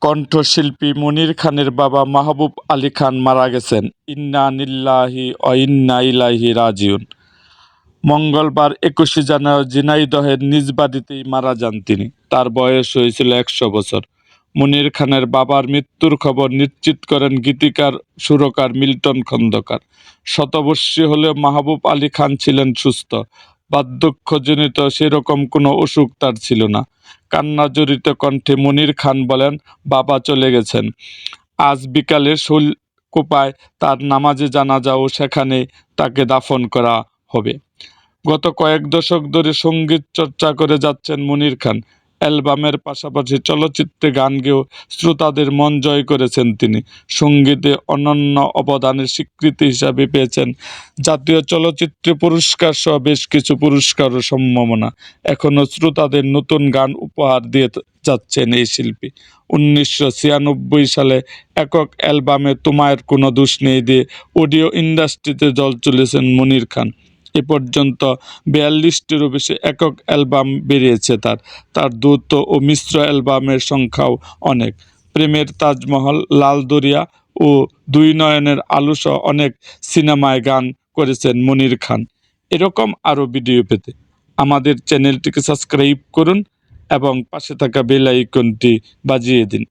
কণ্ঠশিল্পী মনির খানের বাবা মাহবুব আলী খান মারা গেছেন। ইন্না নিল্লাহি ইলাইহি রাজিউন। মঙ্গলবার একুশে জানুয়ারি ঝিনাইদহের নিজ বাড়িতেই মারা যান তিনি। তার বয়স হয়েছিল একশো বছর। মনির খানের বাবার মৃত্যুর খবর নিশ্চিত করেন গীতিকার, সুরকার মিল্টন খন্দকার। শতবর্ষী হলেও মাহবুব আলী খান ছিলেন সুস্থ। বার্ধক্যজনিত সেরকম কোনো অসুখ তার ছিল না। কান্নাজড়িত কণ্ঠে মনির খান বলেন, বাবা চলে গেছেন। আজ বিকালে শৈলকুপায় তার নামাজে জানাজা ও সেখানে তাকে দাফন করা হবে। গত কয়েক দশক ধরে সংগীত চর্চা করে যাচ্ছেন মনির খান। অ্যালবামের পাশাপাশি চলচ্চিত্রে গান গেয়েও শ্রোতাদের মন জয় করেছেন তিনি। সঙ্গীতে অনন্য অবদানের স্বীকৃতি হিসাবে পেয়েছেন জাতীয় চলচ্চিত্র পুরস্কার সহ বেশ কিছু পুরস্কার ও সম্ভাবনা। এখনও শ্রোতাদের নতুন গান উপহার দিয়ে যাচ্ছেন এই শিল্পী। উনিশশো ছিয়ানব্বই সালে একক অ্যালবামে তোমায়ের কোনো দোষ নেই দিয়ে অডিও ইন্ডাস্ট্রিতে জল চলেছেন মনির খান। এ পর্যন্ত বিয়াল্লিশটিরও বেশি একক অ্যালবাম বেরিয়েছে তার। তার দ্বৈত ও মিশ্র অ্যালবামের সংখ্যাও অনেক। প্রেমের তাজমহল লাল দরিয়া ও দুই নয়নের আলুসহ অনেক সিনেমায় গান করেছেন মনির খান। এরকম আরও ভিডিও পেতে আমাদের চ্যানেলটিকে সাবস্ক্রাইব করুন এবং পাশে থাকা বেল আইকনটি বাজিয়ে দিন।